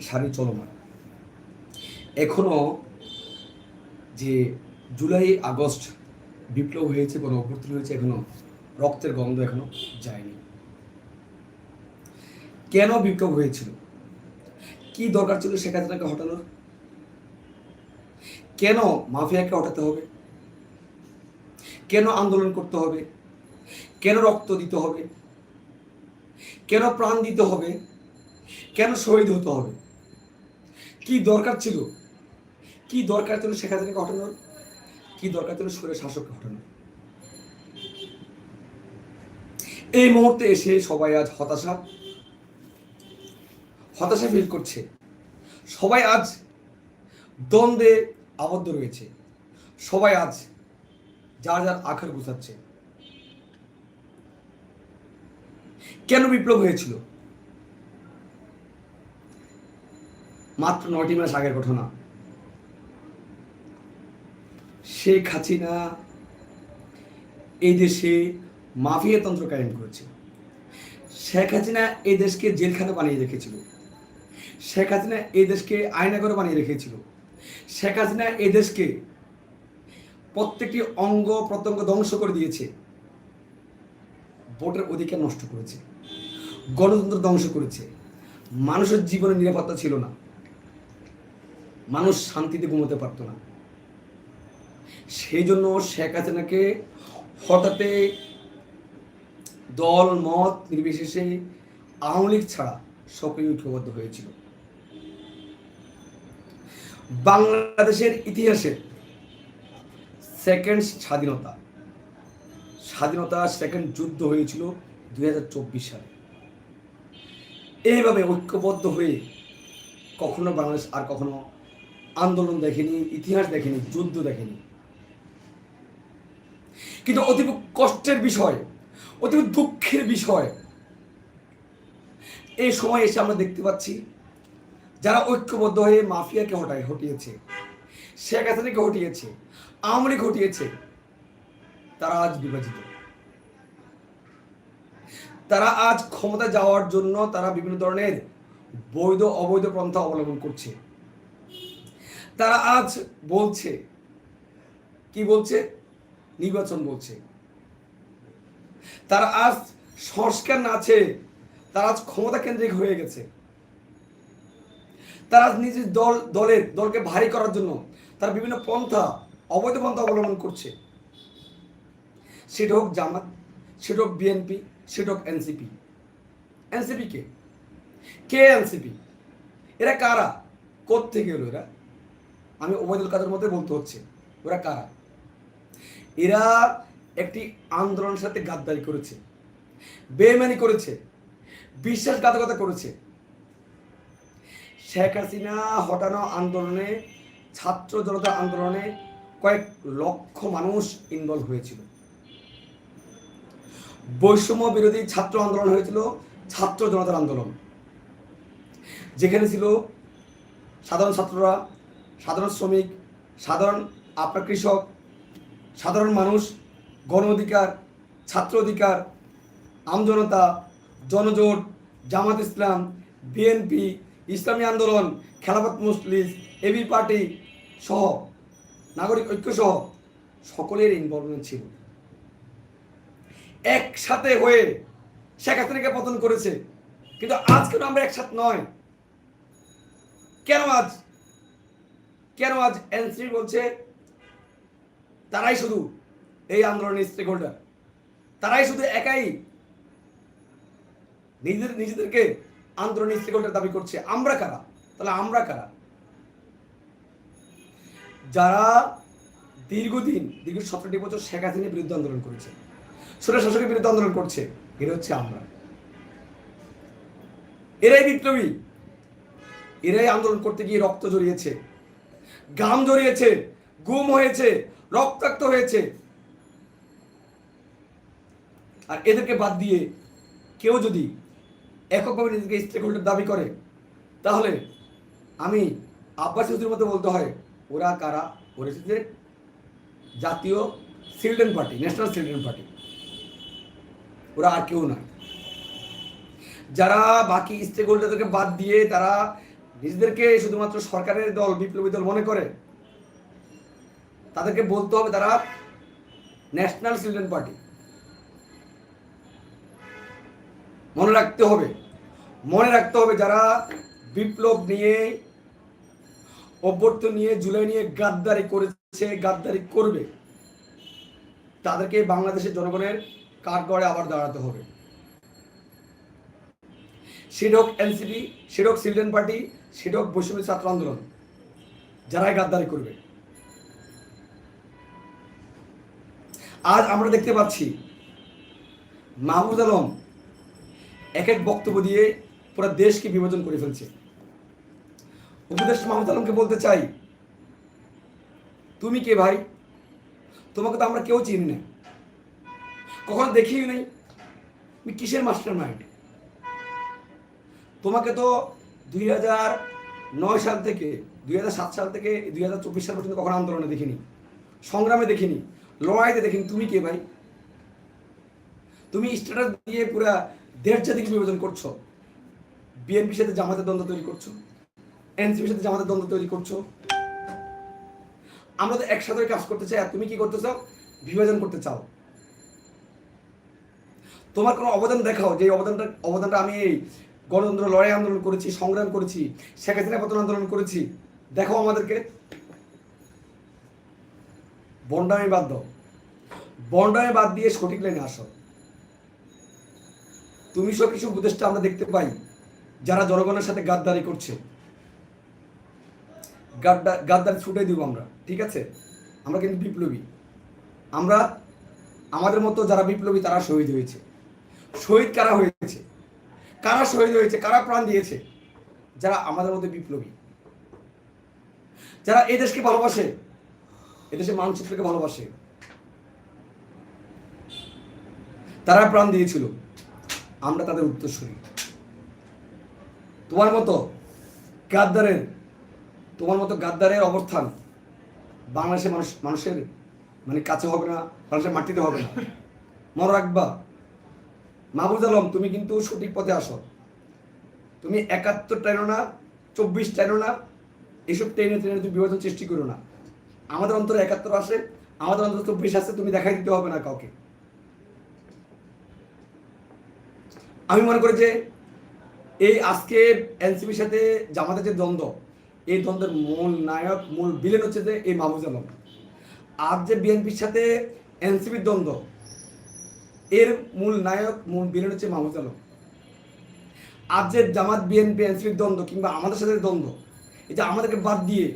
সারি চলমান। এখনও যে জুলাই, আগস্ট বিপ্লব হয়েছে, কোনো অভ্যর্থন হয়েছে, এখনও রক্তের গন্ধ এখনও যায়নি। কেন বিপ্লব হয়েছিল? কি দরকার ছিল শেখ হাসিনাকে হটানোর? কেন মাফিয়াকে হটাতে হবে? কেন আন্দোলন করতে হবে? কেন রক্ত দিতে হবে? কেন প্রাণ দিতে হবে? কেন শহীদ হতে হবে? কি দরকার ছিল? কি দরকার ছিল শেখ হাসিনাকে হটানোর? কি দরকার ছিল সুরের শাসককে হটানোর? এই মুহূর্তে এসে সবাই আজ হতাশা হতাশা ফিল করছে। সবাই আজ দ্বন্দ্বে আবদ্ধ রয়েছে। সবাই আজ যার যার আখের গুছাচ্ছে। কেন বিপ্লব হয়েছিল? মাত্র নটি মাস আগের ঘটনা। শেখ হাসিনা এই দেশে মাফিয়াতন্ত্র কায়েম করেছে। শেখ হাসিনা এই দেশকে জেলখানা বানিয়ে রেখেছিল। শেখ হাসিনা এই দেশকে আয়নাগর বানিয়ে রেখেছিল। শেখ হাসিনা এই দেশকে প্রত্যেকটি অঙ্গ প্রত্যঙ্গ ধ্বংস করে দিয়েছে। ভোটের অধিকার নষ্ট করেছে। গণতন্ত্র ধ্বংস করেছে। মানুষের জীবনে নিরাপত্তা ছিল না। মানুষ শান্তিতে ঘুমোতে পারতো না। সেই জন্য শেখ হাসিনাকে হঠাৎ দল, মত নির্বিশেষে আওয়ামী লীগ ছাড়া সকলে ঐক্যবদ্ধ হয়েছিল। বাংলাদেশের ইতিহাসে সেকেন্ড স্বাধীনতা স্বাধীনতা সেকেন্ড যুদ্ধ হয়েছিল দুই হাজার চব্বিশ সালে। এইভাবে ঐক্যবদ্ধ হয়ে কখনো বাংলাদেশ আর কখনো আন্দোলন দেখেনি, ইতিহাস দেখেনি, যুদ্ধ দেখেনি। কিন্তু অতীব কষ্টের বিষয়, অতীব দুঃখের বিষয়, এই সময় এসে আমরা দেখতে পাচ্ছি, যারা ঐক্যবদ্ধ হয়ে মাফিয়াকে হটায়, হটিয়েছে, শেখ হাসিনাকে হটিয়েছে, আওয়ামী লীগ হটিয়েছে, তারা আজ বিভাজিত। তারা আজ ক্ষমতা যাওয়ার জন্য তারা বিভিন্ন ধরনের বৈধ অবৈধ পন্থা অবলম্বন করছে। তারা আজ বলছে, কি বলছে? নির্বাচন বলছে। তারা আজ সংস্কার না তারা আজ ক্ষমতা কেন্দ্রিক হয়ে গেছে। তারা আজ নিজের দল, দলের, দলকে ভারী করার জন্য তারা বিভিন্ন পন্থা, অবৈধ পন্থা অবলম্বন করছে। সেটা হোক জামাত, সেটা হোক বিএনপি, সেটা হোক এনসিপি। এনসিপি কে? কে এনসিপি? এরা কারা? থেকে এলো এরা? আমি ওবায়দুল কাদের মধ্যে বলতে হচ্ছে। ওরা কারা? এরা একটি আন্দোলনের সাথে গাদ্দারি করেছে বেমানি করেছে, বিশ্বাসঘাতকতা করেছে। শেখ হাসিনা হটানো আন্দোলনে, ছাত্র জনতা আন্দোলনে কয়েক লক্ষ মানুষ ইনভলভ হয়েছিল। বৈষম্য বিরোধী ছাত্র আন্দোলন হয়েছিল, ছাত্র জনতার আন্দোলন। যেখানে ছিল সাধারণ ছাত্ররা সাধারণ শ্রমিক, সাধারণ আপনার কৃষক, সাধারণ মানুষ, গণ অধিকার, ছাত্র অধিকার আমজনতা জনজোট, জামাত ইসলাম, বিএনপি, ইসলামী আন্দোলন, খেলাফত মুসলিম, এবি পার্টি সহ, নাগরিক ঐক্য সহ সকলের ইনভলভমেন্ট ছিল। একসাথে হয়ে শেখ হাসিনাকে পতন করেছে। কিন্তু আজ কেন আমরা একসাথে নয়। কেন আজ কেন আজ এনসি বলছে, তারাই শুধু এই আন্দোলনের স্টেক হোল্ডার তারাই শুধু একাই নিজেদের, নিজেদেরকে আন্দোলনের স্টেক হোল্ডার দাবি করছে। আমরা কারা? তাহলে আমরা কারা? যারা দীর্ঘদিন, দীর্ঘ সতেরোটি বছর শেখ হাসিনার বিরুদ্ধে আন্দোলন করেছে, সুরেশ শাসকের বিরুদ্ধে আন্দোলন করছে, এরা হচ্ছে আমরা। এরাই বিপ্লবী। এরাই আন্দোলন করতে গিয়ে রক্ত জড়িয়েছে গাম জড়িয়েছে গুম হয়েছে, রক্তাক্ত হয়েছে। আর এদেরকে বাদ দিয়ে কেউ যদি এককভাবে নিজেকে স্টেক হোল্ডার দাবি করে, তাহলে আমি আব্বাস হুজুর মতো বলতে হয়, ওরা কারা? ওরা হচ্ছে জাতীয় children party, national children party. ওরা আর কেউ নয়। যারা বাকি স্টেক হোল্ডারদেরকে বাদ দিয়ে তারা নিজেদেরকে শুধুমাত্র সরকারের দল, বিপ্লবী দল মনে করে, তাদেরকে বলতে হবে তারা ন্যাশনাল চিলড্রেন পার্টি। মনে রাখতে হবে, মনে রাখতে হবে যারা বিপ্লব নিয়ে, অভ্যর্থ নিয়ে, জুলাই নিয়ে গাদ্দারি করেছে, গাদ্দারি করবে, তাদেরকে বাংলাদেশের জনগণের কাঠগড়ে আবার দাঁড়াতে হবে। সেটা হোক এনসিপি সেটা হোক চিলড্রেন পার্টি সেটা হোক বৈষম্য ছাত্র আন্দোলন। যারাই গাদ্দারি করবে। আজ আমরা দেখতে পাচ্ছি, মাহমুদ আলম এক এক বক্তব্য দিয়ে পুরো দেশকে বিভাজন করে ফেলছে। উপদেশ মাহমুদ আলমকে বলতে চাই, তুমি কে ভাই? তোমাকে তো আমরা কেউ চিনি না। কখনো দেখিও নেই। তুমি কিসের মাস্টার মাইন্ড তোমাকে তো দুই হাজার নয় সাল থেকে, দুই হাজার সাত সাল থেকে দুই হাজার চব্বিশ সাল পর্যন্ত কখনো আন্দোলনে দেখিনি। সংগ্রামে দেখিনি। লড়াইতে দেখিনি। তুমি কে ভাই? তুমি স্ট্যাটাস দিয়ে পুরা দেড় জাতিকে বিভাজন করছ। বিএনপির সাথে জামাতের দ্বন্দ্ব তৈরি করছ। এনসিপির সাথে জামাতের দ্বন্দ্ব তৈরি করছ। আমরা তো একসাথে কাজ করতে চাই। আর তুমি কি করতে চাও? বিভাজন করতে চাও। তোমার কোনো অবদান দেখাও যে অবদানটা অবদানটা আমি এই গণতন্ত্র, লড়াই আন্দোলন করেছি, সংগ্রাম করেছি, শেখ হাসিনা পতন আন্দোলন করেছি। দেখো আমাদেরকে। বন্ডামি বাদ দাও। বন্ডামি বাদ দিয়ে সঠিক লাইনে আসো। তুমি সব কিছু উপদেশটা আমরা দেখতে পাই, যারা জনগণের সাথে গাদ্দারি করছে। গাদ্দা, গাদ্দারি ছুটে দিব আমরা, ঠিক আছে? আমরা কিন্তু বিপ্লবী। আমরা, আমাদের মতো যারা বিপ্লবী তারা শহীদ হয়েছে। শহীদ কারা হয়েছে? কারা শহীদ হয়েছে, কারা প্রাণ দিয়েছে? যারা আমাদের মধ্যে বিপ্লবী। যারা এই দেশকে ভালোবাসে এদেশের মানচিত্রকে ভালোবাসে, তারা প্রাণ দিয়েছিল। আমরা তাদের উত্তরসূরি। তোমার মতো গাদ্দারের, তোমার মতো গাদ্দারের অবস্থান বাংলাদেশের মানুষ মানুষের মানে কাছে হবে না বাংলাদেশের মাটিতে হবে না। মনে রাখবা মাহবুজ আলম, তুমি কিন্তু সঠিক পথে আসো। তুমি একাত্তর টাইনো না, চব্বিশ টাইনো না এইসব ট্রেনে টেনে তুমি বিভাজন সৃষ্টি করো না। আমাদের অন্তরে একাত্তর আসে আমাদের অন্তরে চব্বিশ আসে তুমি দেখাই দিতে হবে না কাউকে। আমি মনে করি যে এই আজকে এনসিপির সাথে জামাতের যে দ্বন্দ্ব, এই দ্বন্দ্বের মূল নায়ক, মূল বিলেন হচ্ছে যে এই মাহবুজ আলম। আজ যে বিএনপির সাথে এনসিপির দ্বন্দ্ব এর মূল নায়ক, মূল বিলেন হচ্ছে মাহবুজ আলম। আজ যে জামাত বিএনপি এনসিপির দ্বন্দ্ব কিংবা আমাদের সাথে দ্বন্দ্ব যে আমাদেরকে বাদ দিয়ে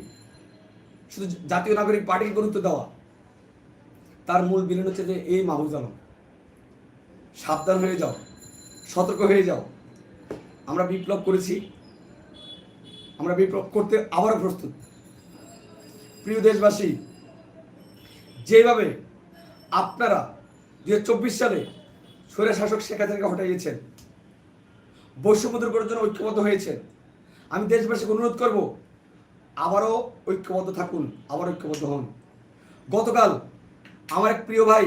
শুধু জাতীয় নাগরিক পার্টিকে গুরুত্ব দেওয়া, তার মূল বিলেন হচ্ছে যে এই মাহবুজ আলম। সাবধান হয়ে যাও, সতর্ক হয়ে যাও। আমরা বিপ্লব করেছি, আমরা বিপ্লব করতে আবারও প্রস্তুত। প্রিয় দেশবাসী, যেভাবে আপনারা দু হাজার চব্বিশ সালে স্বৈরা শাসক শেখ হাসিনাকে হটাইয়েছেন। বৈষম্য দূর করার জন্য ঐক্যবদ্ধ হয়েছেন। আমি দেশবাসীকে অনুরোধ করব, আবারও ঐক্যবদ্ধ থাকুন, আবার ঐক্যবদ্ধ হন। গতকাল আমার এক প্রিয় ভাই,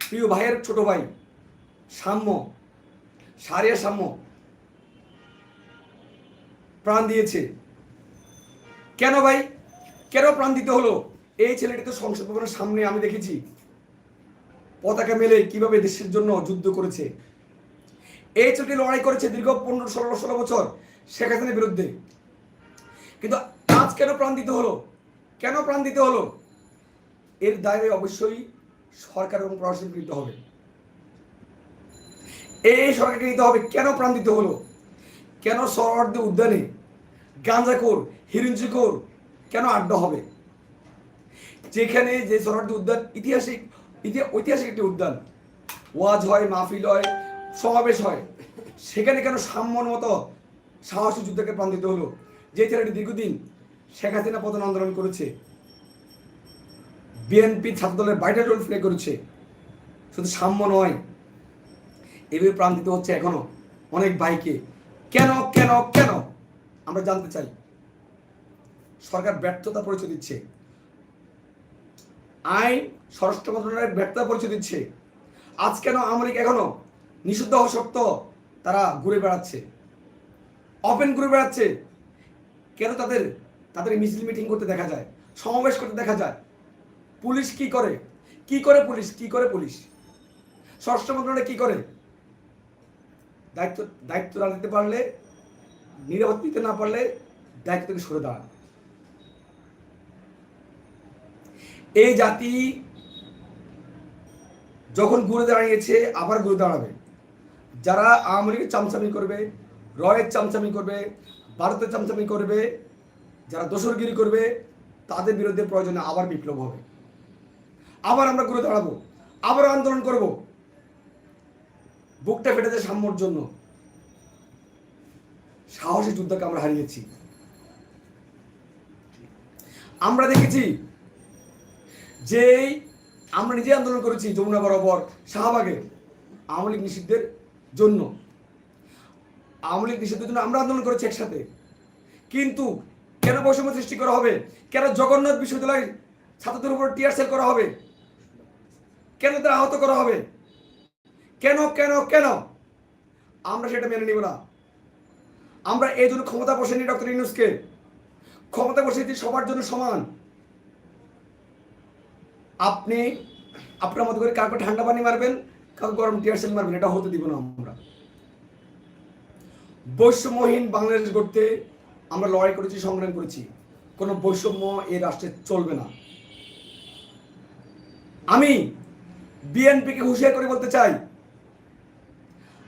প্রিয় ভাইয়ের ছোট ভাই, সাম্য, সারিয়া সাম্য, প্রাণ দিয়েছে। কেন ভাই? কেন প্রাণ দিতে হলো? এই ছেলেটি তো সংসদ ভবনের সামনে আমি দেখেছি। পতাকা মেলে কীভাবে দেশের জন্য যুদ্ধ করেছে? এই ছেলেটি লড়াই করেছে দীর্ঘ পনেরো, ষোলো ষোলো বছর শেখ হাসিনার বিরুদ্ধে। কিন্তু আজ কেন প্রাণ দিতে হলো? কেন প্রাণ দিতে হলো? এর দায় অবশ্যই সরকার এবং প্রশাসন নিতে হবে। এই সরকারকে নিতে হবে। কেন প্রাণ দিতে হলো? কেন সরহদ্দি উদ্যানে গাঁজাখোর হিরিঞ্চিখোর কেন আড্ডা হবে? যেখানে যে সরহদ্দি উদ্যান ইতিহাসিক ঐতিহাসিক একটি উদ্যান। ওয়াজ হয়, মাহফিল হয়, সমাবেশ হয়। সেখানে কেন সাম্যর মতো সাহসী যুদ্ধকে প্রাণ দিতে হলো? যে ছেলেটি দীর্ঘদিন শেখ হাসিনা পতন আন্দোলন করেছে বিএনপি ছাত্রদলের বাইটা রোল প্লে করেছে, শুধু সাম্য নয়, এভাবে প্রাণ দিতে হচ্ছে এখনও অনেক বাইকে কেন কেন কেন? আমরা জানতে চাই। সরকার ব্যর্থতা পরিচয় দিচ্ছে। আইন স্বরাষ্ট্র মন্ত্রণালয়ের ব্যর্থতা পরিচয় দিচ্ছে। আজ কেন আমেরিকা এখনও নিষিদ্ধ হওয়া সত্ত্বেও তারা ঘুরে বেড়াচ্ছে? ওপেন ঘুরে বেড়াচ্ছে। কেন তাদের তাদের মিছিল মিটিং করতে দেখা যায়, সমাবেশ করতে দেখা যায়? পুলিশ কি করে? কি করে পুলিশ? কি করে পুলিশ? স্বরাষ্ট্র মন্ত্রণালয় কি করে? দায়িত্ব দায়িত্ব না দিতে পারলে, নিরাপদ দিতে না পারলে দায়িত্ব থেকে সরে দাঁড়ান। এই জাতি যখন ঘুরে দাঁড়িয়েছে, আবার ঘুরে দাঁড়াবে। যারা আওয়ামী লীগের চামচামি করবে, রয়ের চামচামি করবে, ভারতের চামচামি করবে, যারা দোসরগিরি করবে, তাদের বিরুদ্ধে প্রয়োজনে আবার বিপ্লব হবে। আবার আমরা ঘুরে দাঁড়াবো, আবার আন্দোলন করব। বুকটা ফেটেছে সাম্যর জন্য। সাহসী যুদ্ধকে আমরা হারিয়েছি। আমরা দেখেছি যে আমরা নিজে আন্দোলন করেছি যমুনা বরাবর শাহবাগে। আওয়ামী লীগ নিষিদ্ধের জন্য। আওয়ামী লীগ নিষিদ্ধের জন্য আমরা আন্দোলন করেছি একসাথে। কিন্তু কেন বৈষম্য সৃষ্টি করা হবে? কেন জগন্নাথ বিশ্ববিদ্যালয় ছাত্রদের উপর টিয়ার সেল করা হবে? কেন তারা আহত করা হবে? কেন কেন কেন? আমরা সেটা মেনে নিব না। আমরা এই জন্য ক্ষমতা বসেনি ডক্টর ইউনুসকে। ক্ষমতা বসেছি সবার জন্য সমান। আপনি আপনার মতো করে কাউকে ঠান্ডা পানি মারবেন, কাউকে গরম টিয়ার সেল মারবেন, এটা হতে দিব না আমরা। বৈষম্যহীন বাংলাদেশ গড়তে আমরা লড়াই করেছি, সংগ্রাম করেছি। কোনো বৈষম্য এই রাষ্ট্রে চলবে না। আমি বিএনপিকে হুঁশিয়ার করে বলতে চাই,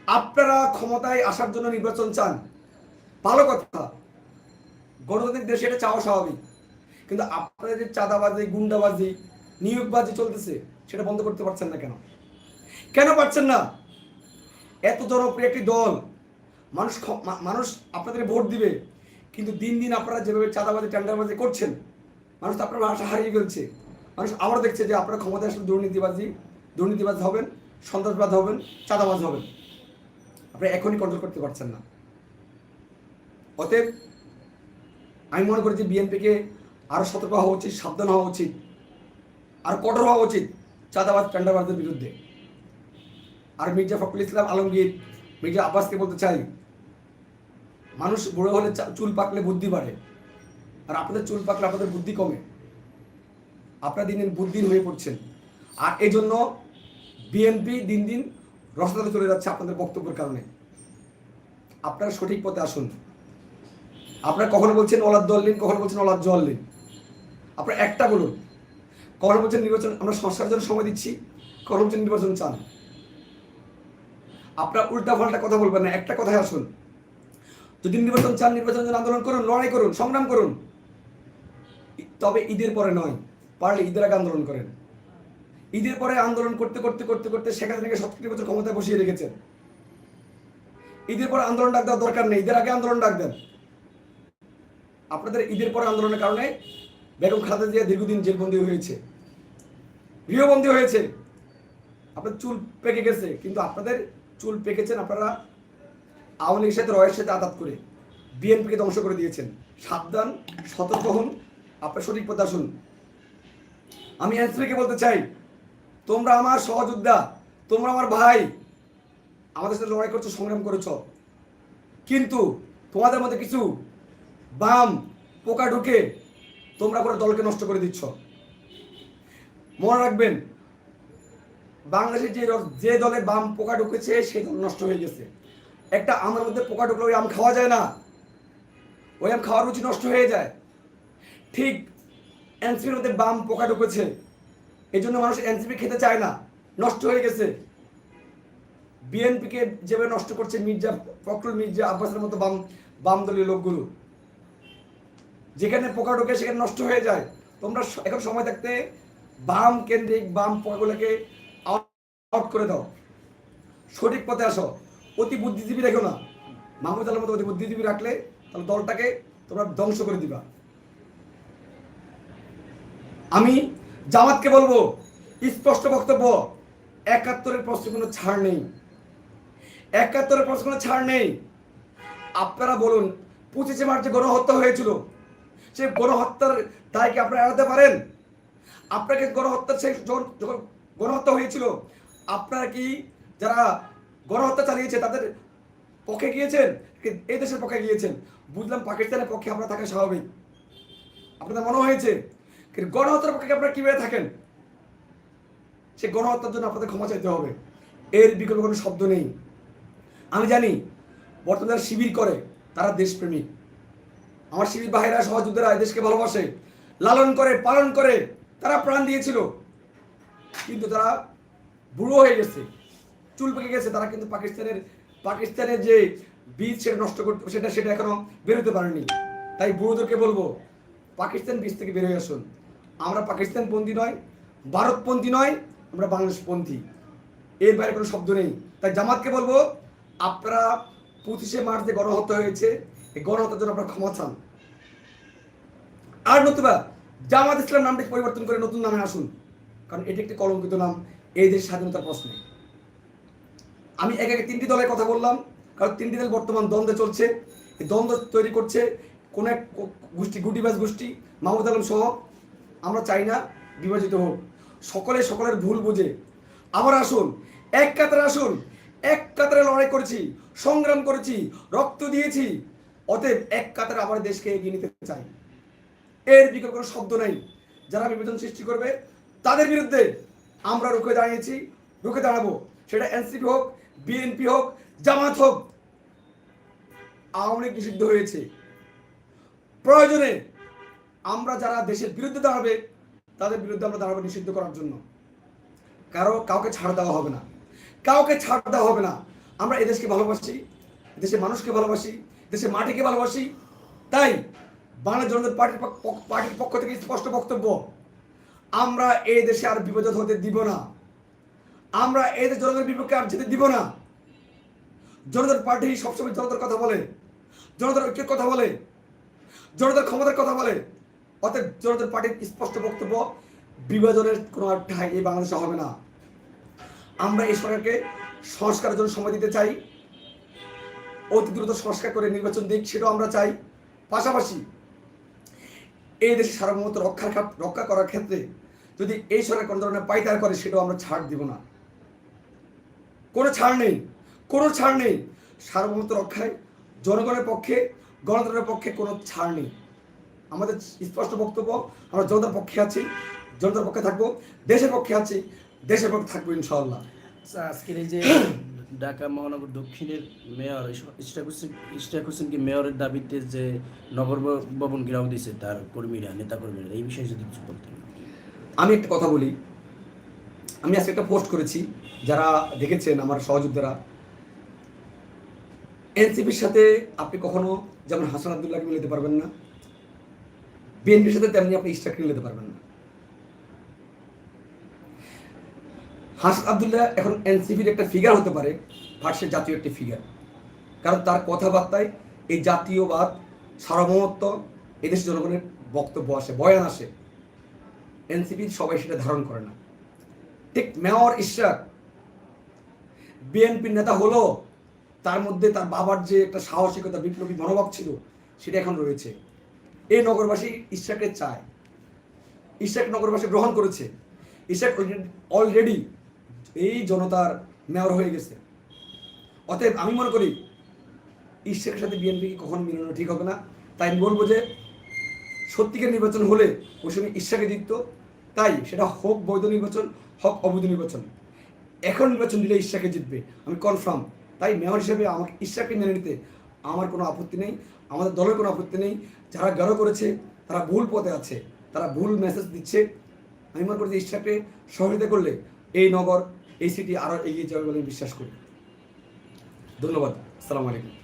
আপনারা ক্ষমতায় আসার জন্য নির্বাচন চান। ভালো কথা, গণতান্ত্রিক দেশে এটা চাওয়া স্বাভাবিক। কিন্তু আপনাদের চাঁদাবাজি, গুন্ডাবাজি নিয়োগবাজি চলতেছে, সেটা বন্ধ করতে পারছেন না কেন? কেন পারছেন না? এত জনপ্রিয় একটি দল, মানুষ মানুষ আপনাদের ভোট দিবে, কিন্তু দিন দিন আপনারা যেভাবে চাঁদাবাজি টেন্ডারবাজি করছেন, মানুষ তো আপনার আশা হারিয়ে ফেলছে। মানুষ আবার দেখছে যে আপনারা ক্ষমতায় আসলে দুর্নীতিবাজি, দুর্নীতিবাজ হবেন, সন্ত্রাসবাদ হবেন, চাঁদাবাজ হবেন। আপনি এখনই কন্ট্রোল করতে পারছেন না। অতএব, আমি মনে করি যে বিএনপিকে আরও সতর্ক হওয়া উচিত, সাবধান হওয়া উচিত। আর কঠোর হওয়া উচিত চাঁদাবাদ টেন্ডারবাজদের বিরুদ্ধে। আর মির্জা ফখরুল ইসলাম আলমগীর, মির্জা আব্বাসকে বলতে চাই, মানুষ বড় হলে চুল পাকলে বুদ্ধি বাড়ে, আর আপনাদের চুল পাকলে আপনাদের বুদ্ধি কমে। আপনারা দিন দিন বুদ্ধির হয়ে পড়ছেন। আর এই জন্য বিএনপি দিন দিন রসদালে চলে যাচ্ছে আপনাদের বক্তব্যের কারণে। আপনারা সঠিক পথে আসুন। আপনারা কখনো বলছেন ওলার দল নিন কখনো বলছেন ওলার জল নিন আপনারা একটা বলুন বলছেন নির্বাচন আমরা সংস্কারের জন্য সময় দিচ্ছি বলছেন নির্বাচন চান। আপনারা উল্টা পাল্টা কথা বলবেন না, একটা কথায় আসুন। যদি নির্বাচন চান, নির্বাচনের জন্য আন্দোলন করুন, লড়াই করুন, সংগ্রাম করুন। তবে ঈদের পরে নয়, পারলে ঈদের আগে আন্দোলন করেন। ঈদের পরে আন্দোলন করতে করতে করতে করতে শেখ হাসিনাকে সতেরো বছর ক্ষমতায় বসিয়ে রেখেছেন। ঈদের পরে আন্দোলন ডাক দেওয়ার দরকার নেই, ঈদের আগে আন্দোলন ডাক দেন। আপনাদের ঈদের পরে আন্দোলনের কারণে বেগম খালেদা জিয়া দীর্ঘদিন জেলবন্দি হয়েছে। গৃহবন্দী হয়েছে। আপনার চুল পেকে গেছে, কিন্তু আপনাদের চুল পেকেছেন আপনারা আওয়ামী লীগের সাথে, রয়ের সাথে আঘাত করে। বিএনপিকে ধ্বংস করে দিয়েছেন। সাবধান, সতর্ক হন, আপনার সঠিক পথে আসুন। আমি এনসিপিকে বলতে চাই, তোমরা আমার সহযোদ্ধা, তোমরা আমার ভাই, আমাদের সাথে লড়াই করছ, সংগ্রাম করেছ। কিন্তু তোমাদের মধ্যে কিছু বাম পোকা ঢুকে তোমরা করে দলকে নষ্ট করে দিচ্ছ। মনে রাখবেন বাংলাদেশে যে যে দলে বাম পোকা ঢুকেছে, সেই দল নষ্ট হয়ে গেছে। একটা আমের মধ্যে পোকা ঢুকলে ওই আম খাওয়া যায় না। ওই আম খাওয়ার রুচি নষ্ট হয়ে যায়। ঠিক এনসিপির মধ্যে বাম পোকা ঢুকেছে। এই জন্য মানুষ এনসিপি খেতে চায় না। নষ্ট হয়ে গেছে। বিএনপিকে যেভাবে নষ্ট করছে মির্জা ফখরুল মির্জা আব্বাসের মতো বাম বাম দলীয় লোকগুলো। যেখানে পোকা ঢোকে সেখানে নষ্ট হয়ে যায়। তোমরা এখন সময় থাকতে বাম কেন্দ্রিক বাম পোকাগুলোকে আউট করে দাও। সঠিক পথে আসো। অতি বুদ্ধিজীবী রেখো না। মাহমুদ আল্লাহ মতো অতি বুদ্ধিজীবী রাখলে তাহলে দলটাকে তোমরা ধ্বংস করে দিবা। আমি জামাতকে বলব, স্পষ্ট বক্তব্য, একাত্তরের প্রশ্নে কোনো ছাড় নেই। একাত্তরের প্রশ্নে কোনো ছাড় নেই। আপনারা বলুন, পঁচিশে মার্চে গণহত্যা হয়েছিল। সেই গণহত্যার দায় কি আপনারা এড়াতে পারেন? আপনাকে গণহত্যার সেই যখন গণহত্যা হয়েছিল, আপনারা কি যারা গণহত্যা চালিয়েছে তাদের পক্ষে গিয়েছেন? এই দেশের পক্ষে গিয়েছেন? বুঝলাম পাকিস্তানের পক্ষে আপনারা থাকা স্বাভাবিক। আপনাদের মনে হয়েছে? গণহত্যার পক্ষে আপনারা কীভাবে থাকেন? সে গণহত্যার জন্য আপনাদের ক্ষমা চাইতে হবে। এর বিকল্প কোনো শব্দ নেই। আমি জানি, বর্তমানে শিবির করে, তারা দেশপ্রেমিক। আমার শিবির বাহিরা সহযোদ্ধারা দেশকে ভালোবাসে, লালন করে, পালন করে, তারা প্রাণ দিয়েছিল। কিন্তু তারা বুড়ো হয়ে গেছে, চুল পেকে গেছে, তারা কিন্তু পাকিস্তানের পাকিস্তানের যে বীজ সেটা নষ্ট করতে, সেটা সেটা এখনও বেরোতে পারেনি। তাই বুড়োদেরকে বলব, পাকিস্তান বীজ থেকে বেরোয় আসুন। আমরা পাকিস্তানপন্থী নয়, ভারতপন্থী নয়, আমরা বাংলাদেশপন্থী। এর বাইরে কোনো শব্দ নেই। তাই জামাতকে বলব, আপনারা পঁচিশে মার্চে গণহত্যা হয়েছে এই গণহত্যার জন্য আপনারা ক্ষমা চান। আর নতুবা, জামাত ইসলাম নামটি পরিবর্তন করে নতুন নামে আসুন। কারণ এটি একটি কলঙ্কিত নাম, এই দেশের স্বাধীনতার প্রশ্নে। আমি এক একে তিনটি দলের কথা বললাম, কারণ তিনটি দল বর্তমান দ্বন্দ্বে চলছে। এই দ্বন্দ্ব তৈরি করছে কোন এক গোষ্ঠী, গুটিবাজ গোষ্ঠী, মাহমুদ আলম সহ। আমরা চাই না বিভাজিত হোক। সকলে সকলের ভুল বুঝে। আবার আসুন, এক কাতারে আসুন, এক কাতারে লড়াই করেছি, সংগ্রাম করেছি, রক্ত দিয়েছি। অতএব এক কাতারে আমার দেশকে এগিয়ে নিতে চাই। এর বিকল্প কোনো শব্দ নাই। যারা বিভাজন সৃষ্টি করবে, তাদের বিরুদ্ধে আমরা রুখে দাঁড়িয়েছি, রুখে দাঁড়াবো। সেটা এনসিপি হোক, বিএনপি হোক, জামাত হোক, আওয়ামী লীগ নিষিদ্ধ হয়েছে। প্রয়োজনে আমরা যারা দেশের বিরুদ্ধে দাঁড়াবে, তাদের বিরুদ্ধে আমরা দাঁড়াবো নিষিদ্ধ করার জন্য। কারও কাউকে ছাড় দেওয়া হবে না। কাউকে ছাড় দেওয়া হবে না। আমরা এদেশকে ভালোবাসি দেশের মানুষকে ভালোবাসি দেশের মাটিকে ভালোবাসি। তাই বাংলা জনতা পার্টির পার্টির পক্ষ থেকে স্পষ্ট বক্তব্য, আমরা এই দেশে আর বিভাজন হতে দিব না। আমরা এই দেশ জনতার বিপক্ষে আর যেতে দিব না। জনতার পার্টি সবসময় জনতার কথা বলে, জনতার ঐক্যের কথা বলে, জনতার ক্ষমতার কথা বলে। অতএব জনতার পার্টির স্পষ্ট বক্তব্য, বিভাজনের কোনো ঠাঁই এই বাংলাদেশে হবে না। আমরা এই সরকারকে সংস্কারের জন্য সময় দিতে চাই। অতি দ্রুত সংস্কার করে নির্বাচন দিক সেটাও আমরা চাই। পাশাপাশি এই দেশের সার্বভৌমত্ব রক্ষার রক্ষা করার ক্ষেত্রে যদি এই সরকার কোনো ধরনের পাইতার করে সেটাও আমরা ছাড় দিব না। কোনো ছাড় নেই কোনো ছাড় নেই। সার্বভৌমত্ব রক্ষায় জনগণের পক্ষে গণতন্ত্রের পক্ষে কোনো ছাড় নেই। আমাদের স্পষ্ট বক্তব্য আমরা জনতার পক্ষে আছি জনতার পক্ষে থাকব দেশের পক্ষে আছি দেশের পক্ষে থাকব ইনশাআল্লাহ। আচ্ছা, আজকের এই যে ঢাকা মহানগর দক্ষিণের মেয়র, ইশরাক হোসেন, ইশরাক হোসেনকে মেয়রের দাবিতে যে নগর ভবন ঘেরাও দিয়েছে তার কর্মীরা নেতা কর্মীরা এই বিষয়ে যদি কিছু বলতেন। আমি একটা কথা বলি। আমি আজকে একটা পোস্ট করেছি, যারা দেখেছেন আমার সহযোদ্ধারা। এনসিপির সাথে আপনি কখনো যেমন হাসান আবদুল্লাহকে মিলাতে পারবেন না, বিএনপির সাথে তেমনি আপনি ইস্টাককে মিলাতে পারবেন না। হাসান আবদুল্লাহ এখন এনসিপির একটা ফিগার হতে পারে সে জাতীয় একটি ফিগার কারণ তার কথাবার্তায় এই জাতীয়বাদ, সার্বভৌমত্ব, এদেশের জনগণের বক্তব্য আসে, বয়ান আসে। এনসিপির সবাই সেটা ধারণ করে না। ঠিক মেয়র ইশরাক, বিএনপির নেতা হলো তার মধ্যে তার বাবার যে একটা সাহসিকতা, বিপ্লবী মনোভাব ছিল, সেটা এখন রয়েছে। এই নগরবাসী ইশরাককে চায়। ইশরাক নগরবাসী গ্রহণ করেছে। ইশরাক অলরেডি এই জনতার মেয়র হয়ে গেছে। অতএব আমি মনে করি ইশরাকের সাথে বিএনপি কখন মিলানো ঠিক হবে না? তাই আমি বলব যে, সত্যিকার নির্বাচন হলে ওই সময় ঈশ্বাকে জিতত তাই সেটা হোক বৈধ নির্বাচন, হোক অবৈধ নির্বাচন। এখন নির্বাচন দিলে ঈশ্বাকে জিতবে, আমি কনফার্ম তাই মেয়র হিসেবে আমাকে ঈশ্বাকে মেনে নিতে আমার কোনো আপত্তি নেই, আমাদের দলের কোনো আপত্তি নেই। যারা গাঢ় করেছে, তারা ভুল পথে আছে, তারা ভুল মেসেজ দিচ্ছে। আমি মনে করি যে ঈশ্বাকে সহযোগিতা করলে এই নগর এই সিটি আরও এগিয়ে যাবে বলে বিশ্বাস করি। ধন্যবাদ আসসালামু আলাইকুম।